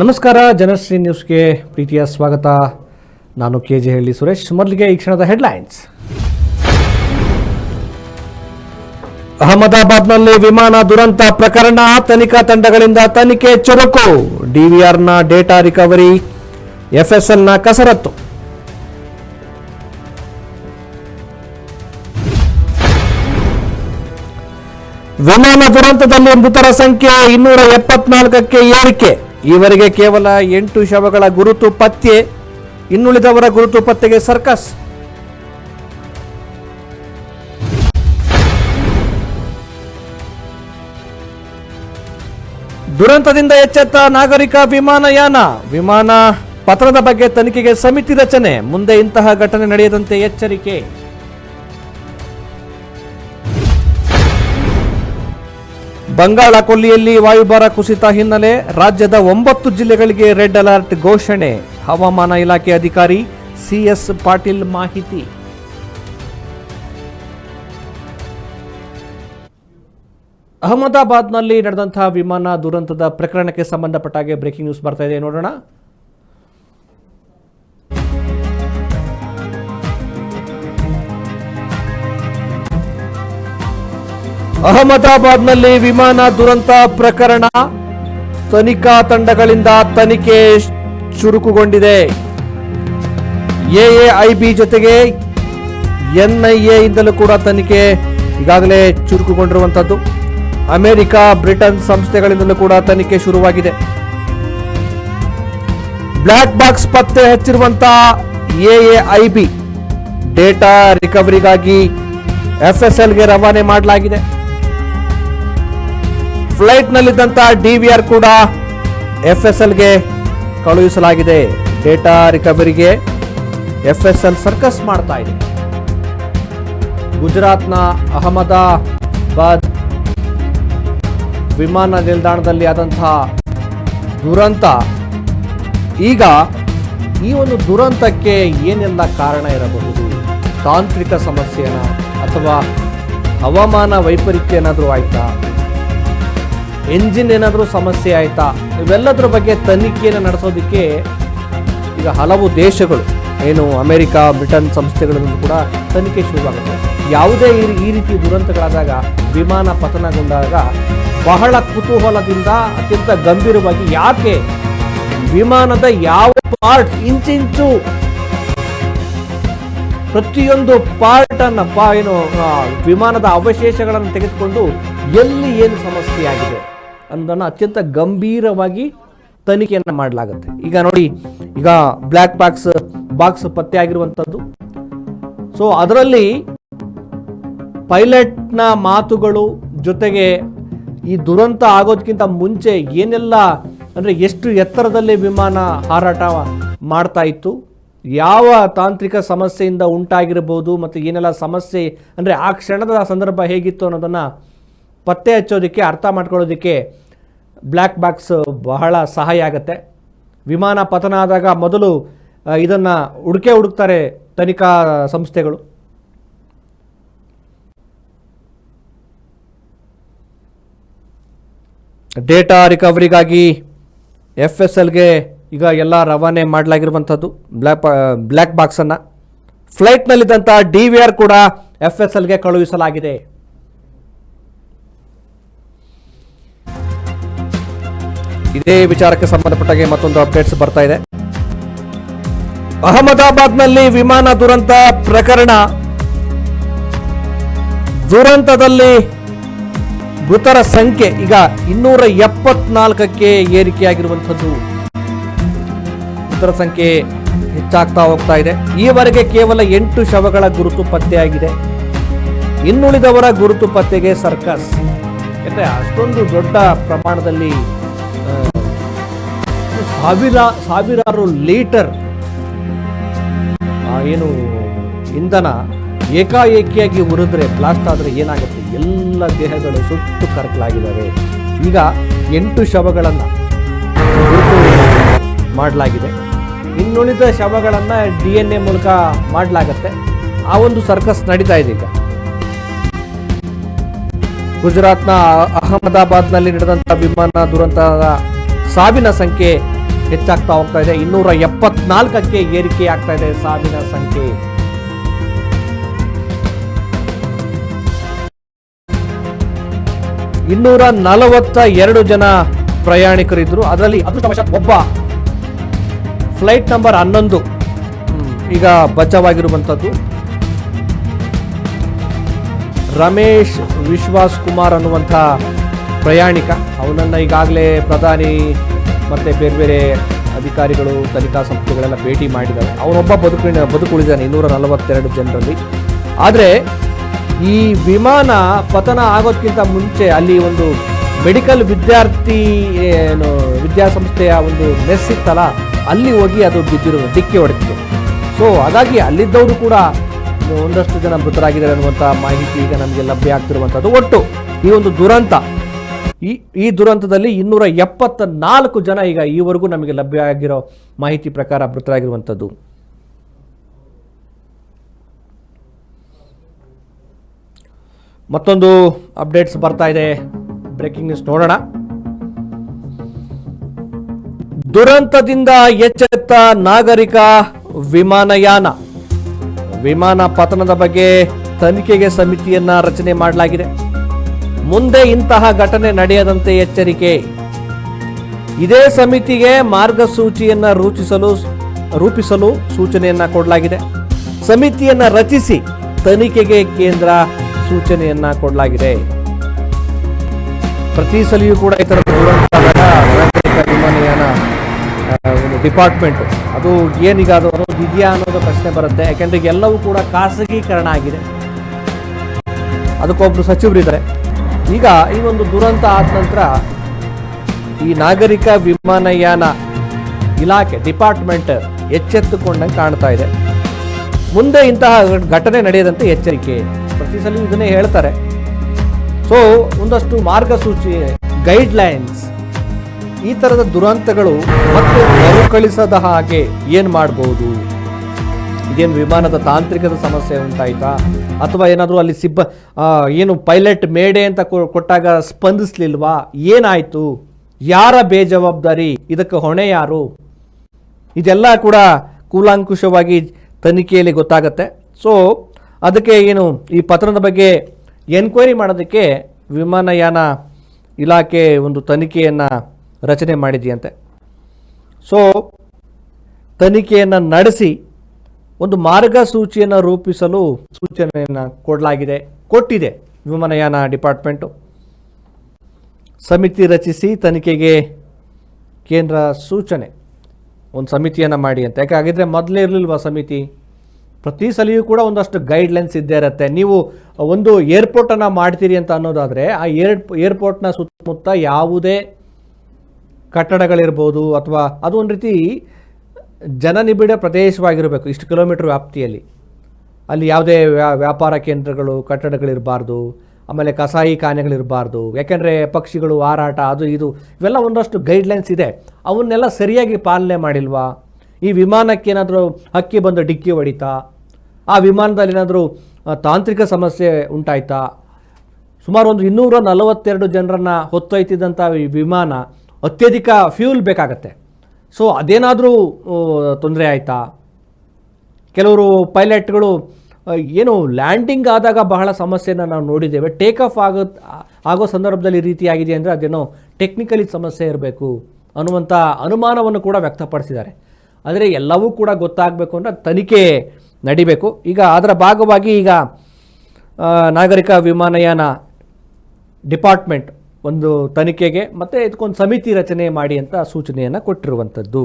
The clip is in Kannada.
ನಮಸ್ಕಾರ, ಜನಶ್ರೀ ನ್ಯೂಸ್ಗೆ ಪ್ರೀತಿಯ ಸ್ವಾಗತ. ನಾನು ಕೆ ಜೆ ಹಳ್ಳಿ ಸುರೇಶ್. ಮೊದಲಿಗೆ ಈ ಕ್ಷಣದ ಹೆಡ್ಲೈನ್ಸ್. ಅಹಮದಾಬಾದ್ನಲ್ಲಿ ವಿಮಾನ ದುರಂತ ಪ್ರಕರಣ, ತನಿಖಾ ತಂಡಗಳಿಂದ ತನಿಖೆ ಚುರುಕು. ಡಿವಿಆರ್ನ ಡೇಟಾ ರಿಕವರಿ ಎಫ್ಎಸ್ಎಲ್ನ ಕಸರತ್ತು. ವಿಮಾನ ದುರಂತದಲ್ಲಿ ಮೃತರ ಸಂಖ್ಯೆ ಇನ್ನೂರ ಎಪ್ಪತ್ನಾಲ್ಕಕ್ಕೆ ಏರಿಕೆ. ಈವರೆಗೆ ಕೇವಲ ಎಂಟು ಶವಗಳ ಗುರುತು ಪತ್ತೆ, ಇನ್ನುಳಿದವರ ಗುರುತು ಪತ್ತೆಗೆ ಸರ್ಕಸ್. ದುರಂತದಿಂದ ಎಚ್ಚೆತ್ತ ನಾಗರಿಕ ವಿಮಾನಯಾನ. ವಿಮಾನ ಪತ್ರದ ಬಗ್ಗೆ ತನಿಖೆಗೆ ಸಮಿತಿ ರಚನೆ. ಮುಂದೆ ಇಂತಹ ಘಟನೆ ನಡೆಯದಂತೆ ಎಚ್ಚರಿಕೆ. ಬಂಗಾಳ ಕೊಲ್ಲಿಯಲ್ಲಿ ವಾಯುಭಾರ ಕುಸಿತ ಹಿನ್ನೆಲೆ ರಾಜ್ಯದ ಒಂಬತ್ತು ಜಿಲ್ಲೆಗಳಿಗೆ ರೆಡ್ ಅಲರ್ಟ್ ಘೋಷಣೆ. ಹವಾಮಾನ ಇಲಾಖೆ ಅಧಿಕಾರಿ ಸಿಎಸ್ ಪಾಟೀಲ್ ಮಾಹಿತಿ. ಅಹಮದಾಬಾದ್ನಲ್ಲಿ ನಡೆದಂತಹ ವಿಮಾನ ದುರಂತದ ಪ್ರಕರಣಕ್ಕೆ ಸಂಬಂಧಪಟ್ಟ ಹಾಗೆ ಬ್ರೇಕಿಂಗ್ ನ್ಯೂಸ್ ಬರ್ತಾ ಇದೆ. ನೋಡೋಣ. ಅಹಮದಾಬಾದ್ನಲ್ಲಿ ವಿಮಾನ ದುರಂತ ಪ್ರಕರಣ ತನಿಖಾ ತಂಡಗಳಿಂದ ತನಿಖೆ ಚುರುಕುಗೊಂಡಿದೆ. ಎಎಐಬಿ ಜೊತೆಗೆ ಎನ್ಐಎ ಇಂದಲೂ ಕೂಡ ತನಿಖೆ ಈಗಾಗಲೇ ಚುರುಕುಗೊಂಡಿರುವಂತದ್ದು. ಅಮೆರಿಕ, ಬ್ರಿಟನ್ ಸಂಸ್ಥೆಗಳಿಂದಲೂ ಕೂಡ ತನಿಖೆ ಶುರುವಾಗಿದೆ. ಬ್ಲ್ಯಾಕ್ ಬಾಕ್ಸ್ ಪತ್ತೆ ಹಚ್ಚಿರುವಂತಹ ಎಎಐಬಿ ಡೇಟಾ ರಿಕವರಿಗಾಗಿ ಎಫ್ಎಸ್ಎಲ್ಗೆ ರವಾನೆ ಮಾಡಲಾಗಿದೆ. ಫ್ಲೈಟ್ನಲ್ಲಿದ್ದಂತಹ ಡಿವಿಆರ್ ಕೂಡ ಎಫ್ ಎಸ್ ಎಲ್ಗೆ ಕಳುಹಿಸಲಾಗಿದೆ. ಡೇಟಾ ರಿಕವರಿಗೆ ಎಲ್ ಸರ್ಕಸ್ ಮಾಡ್ತಾ ಇದೆ. ಗುಜರಾತ್ನ ಅಹಮದಾಬಾದ್ ವಿಮಾನ ನಿಲ್ದಾಣದಲ್ಲಿ ಆದಂತಹ ದುರಂತ. ಈಗ ಈ ಒಂದು ದುರಂತಕ್ಕೆ ಏನೆಲ್ಲ ಕಾರಣ ಇರಬಹುದು? ತಾಂತ್ರಿಕ ಸಮಸ್ಯೆನ ಅಥವಾ ಹವಾಮಾನ ವೈಪರೀತ್ಯ ಏನಾದರೂ ಆಯ್ತಾ? ಎಂಜಿನ್ ಏನಾದರೂ ಸಮಸ್ಯೆ ಆಯಿತಾ? ಇವೆಲ್ಲದರ ಬಗ್ಗೆ ತನಿಖೆಯನ್ನು ನಡೆಸೋದಕ್ಕೆ ಈಗ ಹಲವು ದೇಶಗಳು, ಏನು ಅಮೆರಿಕ, ಬ್ರಿಟನ್ ಸಂಸ್ಥೆಗಳನ್ನು ಕೂಡ ತನಿಖೆ ಶುರುವಾಗುತ್ತೆ. ಯಾವುದೇ ಈ ರೀತಿ ದುರಂತಗಳಾದಾಗ, ವಿಮಾನ ಪತನಗೊಂಡಾಗ ಬಹಳ ಕುತೂಹಲದಿಂದ ಅತ್ಯಂತ ಗಂಭೀರವಾಗಿ ಯಾಕೆ ವಿಮಾನದ ಯಾವ ಪಾರ್ಟ್ ಇಂಚಿಂಚು ಪ್ರತಿಯೊಂದು ಪಾರ್ಟ್ ಅನ್ನ ಏನು ವಿಮಾನದ ಅವಶೇಷಗಳನ್ನು ತೆಗೆದುಕೊಂಡು ಎಲ್ಲಿ ಏನು ಸಮಸ್ಯೆ ಆಗಿದೆ ಅನ್ನೋದನ್ನು ಅತ್ಯಂತ ಗಂಭೀರವಾಗಿ ತನಿಖೆಯನ್ನು ಮಾಡಲಾಗುತ್ತೆ. ಈಗ ನೋಡಿ, ಈಗ ಬ್ಲ್ಯಾಕ್ ಬಾಕ್ಸ್ ಬಾಕ್ಸ್ ಪತ್ತೆ ಆಗಿರುವಂಥದ್ದು. ಸೊ ಅದರಲ್ಲಿ ಪೈಲಟ್ನ ಮಾತುಗಳು ಜೊತೆಗೆ ಈ ದುರಂತ ಆಗೋದಕ್ಕಿಂತ ಮುಂಚೆ ಏನೆಲ್ಲ, ಅಂದರೆ ಎಷ್ಟು ಎತ್ತರದಲ್ಲಿ ವಿಮಾನ ಹಾರಾಟ ಮಾಡ್ತಾ ಇತ್ತು, ಯಾವ ತಾಂತ್ರಿಕ ಸಮಸ್ಯೆಯಿಂದ ಉಂಟಾಗಿರ್ಬೋದು, ಮತ್ತು ಏನೆಲ್ಲ ಸಮಸ್ಯೆ, ಅಂದರೆ ಆ ಕ್ಷಣದ ಸಂದರ್ಭ ಹೇಗಿತ್ತು ಅನ್ನೋದನ್ನು ಪತ್ತೆ ಹಚ್ಚೋದಕ್ಕೆ, ಅರ್ಥ ಮಾಡ್ಕೊಳ್ಳೋದಕ್ಕೆ ಬ್ಲ್ಯಾಕ್ ಬಾಕ್ಸ್ ಬಹಳ ಸಹಾಯ ಆಗುತ್ತೆ. ವಿಮಾನ ಪತನ ಆದಾಗ ಮೊದಲು ಇದನ್ನು ಹುಡುಕೆ ಹುಡುಕ್ತಾರೆ ತನಿಖಾ ಸಂಸ್ಥೆಗಳು. ಡೇಟಾ ರಿಕವರಿಗಾಗಿ ಎಫ್ ಎಸ್ ಎಲ್ಗೆ ಈಗ ಎಲ್ಲ ರವಾನೆ ಮಾಡಲಾಗಿರುವಂಥದ್ದು ಬ್ಲ್ಯಾಕ್ ಬ್ಲ್ಯಾಕ್ ಬಾಕ್ಸನ್ನು. ಫ್ಲೈಟ್ನಲ್ಲಿದ್ದಂಥ ಡಿ ವಿ ಆರ್ ಕೂಡ ಎಫ್ ಎಸ್ ಎಲ್ಗೆ ಕಳುಹಿಸಲಾಗಿದೆ. ಇದೇ ವಿಚಾರಕ್ಕೆ ಸಂಬಂಧಪಟ್ಟಾಗೆ ಮತ್ತೊಂದು ಅಪ್ಡೇಟ್ಸ್ ಬರ್ತಾ ಇದೆ. ಅಹಮದಾಬಾದ್ನಲ್ಲಿ ವಿಮಾನ ದುರಂತ ಪ್ರಕರಣ. ದುರಂತದಲ್ಲಿ ಮೃತರ ಸಂಖ್ಯೆ ಈಗ ಇನ್ನೂರ ಎಪ್ಪತ್ನಾಲ್ಕಕ್ಕೆ ಏರಿಕೆಯಾಗಿರುವಂಥದ್ದು. ಮೃತರ ಸಂಖ್ಯೆ ಹೆಚ್ಚಾಗ್ತಾ ಹೋಗ್ತಾ ಇದೆ. ಈವರೆಗೆ ಕೇವಲ ಎಂಟು ಶವಗಳ ಗುರುತು ಪತ್ತೆಯಾಗಿದೆ. ಇನ್ನುಳಿದವರ ಗುರುತು ಪತ್ತೆಗೆ ಸರ್ಕಸ್. ಯಾಕಂದ್ರೆ ಅಷ್ಟೊಂದು ದೊಡ್ಡ ಪ್ರಮಾಣದಲ್ಲಿ ಸಾವಿರ ಸಾವಿರಾರು ಲೀಟರ್ ಏನು ಇಂಧನ ಏಕಾಏಕಿಯಾಗಿ ಉರಿದ್ರೆ ಬ್ಲಾಸ್ಟ್ ಆದರೆ ಏನಾಗುತ್ತೆ? ಎಲ್ಲ ದೇಹಗಳು ಸುಟ್ಟು ಕರಕಲಾಗಿದ್ದಾವೆ. ಈಗ ಎಂಟು ಶವಗಳನ್ನು ಮಾಡಲಾಗಿದೆ. ಇನ್ನುಳಿದ ಶವಗಳನ್ನು ಡಿ ಎನ್ ಎ ಮೂಲಕ ಮಾಡಲಾಗತ್ತೆ. ಆ ಒಂದು ಸರ್ಕಸ್ ನಡೀತಾ ಇದೆ ಈಗ. ಗುಜರಾತ್ನ ಅಹಮದಾಬಾದ್ನಲ್ಲಿ ನಡೆದಂಥ ವಿಮಾನ ದುರಂತದ ಸಾವಿನ ಸಂಖ್ಯೆ ಹೆಚ್ಚಾಗ್ತಾ ಹೋಗ್ತಾ ಇದೆ. ಇನ್ನೂರ ಎಪ್ಪತ್ನಾಲ್ಕಕ್ಕೆ ಏರಿಕೆ ಆಗ್ತಾ ಇದೆ ಸಾವಿನ ಸಂಖ್ಯೆ. ಇನ್ನೂರ ನಲವತ್ತ ಎರಡು ಜನ ಪ್ರಯಾಣಿಕರಿದ್ರು ಅದರಲ್ಲಿ ಅದೃಷ್ಟವಶಾತ್ ಒಬ್ಬ ಫ್ಲೈಟ್ ನಂಬರ್ ಹನ್ನೊಂದು. ಈಗ ಬಚಾವಾಗಿರುವಂತದ್ದು ರಮೇಶ್ ವಿಶ್ವಾಸ್ ಕುಮಾರ್ ಅನ್ನುವಂಥ ಪ್ರಯಾಣಿಕ. ಅವನನ್ನು ಈಗಾಗಲೇ ಪ್ರಧಾನಿ ಮತ್ತು ಬೇರೆ ಬೇರೆ ಅಧಿಕಾರಿಗಳು, ತನಿಖಾ ಸಂಸ್ಥೆಗಳೆಲ್ಲ ಭೇಟಿ ಮಾಡಿದ್ದಾರೆ. ಅವನೊಬ್ಬ ಬದುಕಿನ ಬದುಕುಳಿದಾನೆ ಇನ್ನೂರ ನಲವತ್ತೆರಡು ಜನರಲ್ಲಿ. ಆದರೆ ಈ ವಿಮಾನ ಪತನ ಆಗೋದಕ್ಕಿಂತ ಮುಂಚೆ ಅಲ್ಲಿ ಒಂದು ಮೆಡಿಕಲ್ ವಿದ್ಯಾರ್ಥಿ ಏನು, ವಿದ್ಯಾಸಂಸ್ಥೆಯ ಒಂದು ಮೆಸ್ ಇತ್ತಲ್ಲ, ಅಲ್ಲಿ ಹೋಗಿ ಅದು ಬಿದ್ದಿರೋ, ಡಿಕ್ಕಿ ಹೊಡೆದಿತ್ತು. ಸೊ ಹಾಗಾಗಿ ಅಲ್ಲಿದ್ದವರು ಕೂಡ ಒಂದಷ್ಟು ಜನ ಮೃತರಾಗಿದ್ದಾರೆ ಅನ್ನುವಂಥ ಮಾಹಿತಿ ಈಗ ನಮಗೆ ಲಭ್ಯ ಆಗ್ತಿರುವಂಥದ್ದು ಒಟ್ಟು ಈ ಒಂದು ದುರಂತ ಈ ಈ ದುರಂತದಲ್ಲಿ ಇನ್ನೂರ ಎಪ್ಪತ್ತ ನಾಲ್ಕು ಜನ ಈಗ ಈವರೆಗೂ ನಮಗೆ ಲಭ್ಯ ಆಗಿರೋ ಮಾಹಿತಿ ಪ್ರಕಾರ ಮೃತರಾಗಿರುವಂಥದ್ದು. ಮತ್ತೊಂದು ಅಪ್ಡೇಟ್ಸ್ ಬರ್ತಾ ಇದೆ. ಬ್ರೇಕಿಂಗ್ ನ್ಯೂಸ್ ನೋಡೋಣ. ದುರಂತದಿಂದ ಎಚ್ಚೆತ್ತ ನಾಗರಿಕ ವಿಮಾನಯಾನ. ವಿಮಾನ ಪತನದ ಬಗ್ಗೆ ತನಿಖೆಗೆ ಸಮಿತಿಯನ್ನ ರಚನೆ ಮಾಡಲಾಗಿದೆ. ಮುಂದೆ ಇಂತಹ ಘಟನೆ ನಡೆಯದಂತೆ ಎಚ್ಚರಿಕೆ. ಇದೇ ಸಮಿತಿಗೆ ಮಾರ್ಗಸೂಚಿಯನ್ನ ರೂಪಿಸಲು ರೂಪಿಸಲು ಸೂಚನೆಯನ್ನ ಕೊಡಲಾಗಿದೆ. ಸಮಿತಿಯನ್ನ ರಚಿಸಿ ತನಿಖೆಗೆ ಕೇಂದ್ರ ಸೂಚನೆಯನ್ನ ಕೊಡಲಾಗಿದೆ. ಪ್ರತಿ ಸಲಿಯೂ ಕೂಡ ಈ ಥರದ ವಿಮಾನಯಾನ ಒಂದು ಡಿಪಾರ್ಟ್ಮೆಂಟ್. ಅದು ಏನೀಗ ಅದು ಇದೆಯಾ ಅನ್ನೋದು ಪ್ರಶ್ನೆ ಬರುತ್ತೆ. ಯಾಕೆಂದ್ರೆ ಎಲ್ಲವೂ ಕೂಡ ಖಾಸಗೀಕರಣ ಆಗಿದೆ. ಅದಕ್ಕೊಬ್ರು ಸಚಿವರಿದ್ದಾರೆ. ಈಗ ಈ ಒಂದು ದುರಂತ ಆದ ನಂತರ ಈ ನಾಗರಿಕ ವಿಮಾನಯಾನ ಇಲಾಖೆ, ಡಿಪಾರ್ಟ್ಮೆಂಟ್ ಎಚ್ಚೆತ್ತುಕೊಂಡಂಗೆ ಕಾಣ್ತಾ ಇದೆ. ಮುಂದೆ ಇಂತಹ ಘಟನೆ ನಡೆಯದಂತೆ ಎಚ್ಚರಿಕೆ. ಪ್ರತಿ ಸಲ ಇದನ್ನೇ ಹೇಳ್ತಾರೆ. ಸೊ ಒಂದಷ್ಟು ಮಾರ್ಗಸೂಚಿ ಗೈಡ್ಲೈನ್ಸ್ ಈ ಥರದ ದುರಂತಗಳು ಮತ್ತೆ ಮರುಕಳಿಸದ ಹಾಗೆ ಏನು ಮಾಡ್ಬೋದು? ಇದೇನು ವಿಮಾನದ ತಾಂತ್ರಿಕದ ಸಮಸ್ಯೆ ಉಂಟಾಯಿತಾ? ಅಥವಾ ಏನಾದರೂ ಅಲ್ಲಿ ಸಿಬ್ಬ ಏನು ಪೈಲಟ್ ಮೇಡೆ ಅಂತ ಕೊಟ್ಟಾಗ ಸ್ಪಂದಿಸ್ಲಿಲ್ವಾ? ಏನಾಯಿತು? ಯಾರ ಬೇಜವಾಬ್ದಾರಿ? ಇದಕ್ಕೆ ಹೊಣೆ ಯಾರು? ಇದೆಲ್ಲ ಕೂಡ ಕೂಲಾಂಕುಷವಾಗಿ ತನಿಖೆಯಲ್ಲಿ ಗೊತ್ತಾಗತ್ತೆ. ಸೊ ಅದಕ್ಕೆ ಏನು, ಈ ಪತ್ರದ ಬಗ್ಗೆ ಎನ್ಕ್ವೈರಿ ಮಾಡೋದಕ್ಕೆ ವಿಮಾನಯಾನ ಇಲಾಖೆ ಒಂದು ತನಿಖೆಯನ್ನು ರಚನೆ ಮಾಡಿದೆಯಂತೆ. ಸೊ ತನಿಖೆಯನ್ನು ನಡೆಸಿ ಒಂದು ಮಾರ್ಗಸೂಚಿಯನ್ನು ರೂಪಿಸಲು ಸೂಚನೆಯನ್ನು ಕೊಡಲಾಗಿದೆ, ಕೊಟ್ಟಿದೆ ವಿಮಾನಯಾನ ಡಿಪಾರ್ಟ್ಮೆಂಟು. ಸಮಿತಿ ರಚಿಸಿ ತನಿಖೆಗೆ ಕೇಂದ್ರ ಸೂಚನೆ. ಒಂದು ಸಮಿತಿಯನ್ನು ಮಾಡಿ ಅಂತ. ಯಾಕೆ ಹಾಗಿದ್ರೆ ಮೊದಲೇ ಇರಲಿಲ್ವ ಸಮಿತಿ? ಪ್ರತಿ ಸಲಿಯೂ ಕೂಡ ಒಂದಷ್ಟು ಗೈಡ್ಲೈನ್ಸ್ ಇದ್ದೇ ಇರುತ್ತೆ. ನೀವು ಒಂದು ಏರ್ಪೋರ್ಟನ್ನು ಮಾಡ್ತೀರಿ ಅಂತ ಅನ್ನೋದಾದರೆ ಆ ಏರ್ ಏರ್ಪೋರ್ಟ್ನ ಸುತ್ತಮುತ್ತ ಯಾವುದೇ ಕಟ್ಟಡಗಳಿರ್ಬೋದು ಅಥವಾ ಅದು ಒಂದು ರೀತಿ ಜನನಿಬಿಡ ಪ್ರದೇಶವಾಗಿರಬೇಕು, ಇಷ್ಟು ಕಿಲೋಮೀಟರ್ ವ್ಯಾಪ್ತಿಯಲ್ಲಿ. ಅಲ್ಲಿ ಯಾವುದೇ ವ್ಯಾ- ವ್ಯಾಪಾರ ಕೇಂದ್ರಗಳು, ಕಟ್ಟಡಗಳಿರಬಾರ್ದು, ಆಮೇಲೆ ಕಸಾಯಿ ಖಾನೆಗಳಿರಬಾರ್ದು, ಯಾಕೆಂದರೆ ಪಕ್ಷಿಗಳು, ಹಾರಾಟ, ಅದು ಇದು, ಇವೆಲ್ಲ ಒಂದಷ್ಟು ಗೈಡ್ಲೈನ್ಸ್ ಇದೆ. ಅವನ್ನೆಲ್ಲ ಸರಿಯಾಗಿ ಪಾಲನೆ ಮಾಡಿಲ್ವಾ? ಈ ವಿಮಾನಕ್ಕೆ ಏನಾದರೂ ಹಕ್ಕಿ ಬಂದು ಡಿಕ್ಕಿ ಹೊಡಿತಾ? ಆ ವಿಮಾನದಲ್ಲಿ ಏನಾದರೂ ತಾಂತ್ರಿಕ ಸಮಸ್ಯೆ ಉಂಟಾಯ್ತಾ? ಸುಮಾರು ಒಂದು ಇನ್ನೂರ ನಲವತ್ತೆರಡು ಜನರನ್ನು ಹೊತ್ತೊಯ್ತಿದ್ದಂಥ ವಿಮಾನ ಅತ್ಯಧಿಕ ಫ್ಯೂಲ್ ಬೇಕಾಗತ್ತೆ. ಸೊ ಅದೇನಾದರೂ ತೊಂದರೆ ಆಯಿತಾ? ಕೆಲವರು ಪೈಲಟ್ಗಳು ಏನು ಲ್ಯಾಂಡಿಂಗ್ ಆದಾಗ ಬಹಳ ಸಮಸ್ಯೆನ ನಾವು ನೋಡಿದ್ದೇವೆ. ಟೇಕ್ ಆಫ್ ಆಗೋ ಆಗೋ ಸಂದರ್ಭದಲ್ಲಿ ರೀತಿಯಾಗಿದೆ ಅಂದರೆ ಅದೇನೋ ಟೆಕ್ನಿಕಲಿ ಸಮಸ್ಯೆ ಇರಬೇಕು ಅನ್ನುವಂಥ ಅನುಮಾನವನ್ನು ಕೂಡ ವ್ಯಕ್ತಪಡಿಸಿದ್ದಾರೆ. ಆದರೆ ಎಲ್ಲವೂ ಕೂಡ ಗೊತ್ತಾಗಬೇಕು ಅಂದರೆ ತನಿಖೆ ನಡಿಬೇಕು. ಈಗ ಅದರ ಭಾಗವಾಗಿ ಈಗ ನಾಗರಿಕ ವಿಮಾನಯಾನ ಡಿಪಾರ್ಟ್ಮೆಂಟ್ ಒಂದು ತನಿಖೆಗೆ ಮತ್ತು ಇದಕ್ಕೊಂದು ಸಮಿತಿ ರಚನೆ ಮಾಡಿ ಅಂತ ಸೂಚನೆಯನ್ನು ಕೊಟ್ಟಿರುವಂಥದ್ದು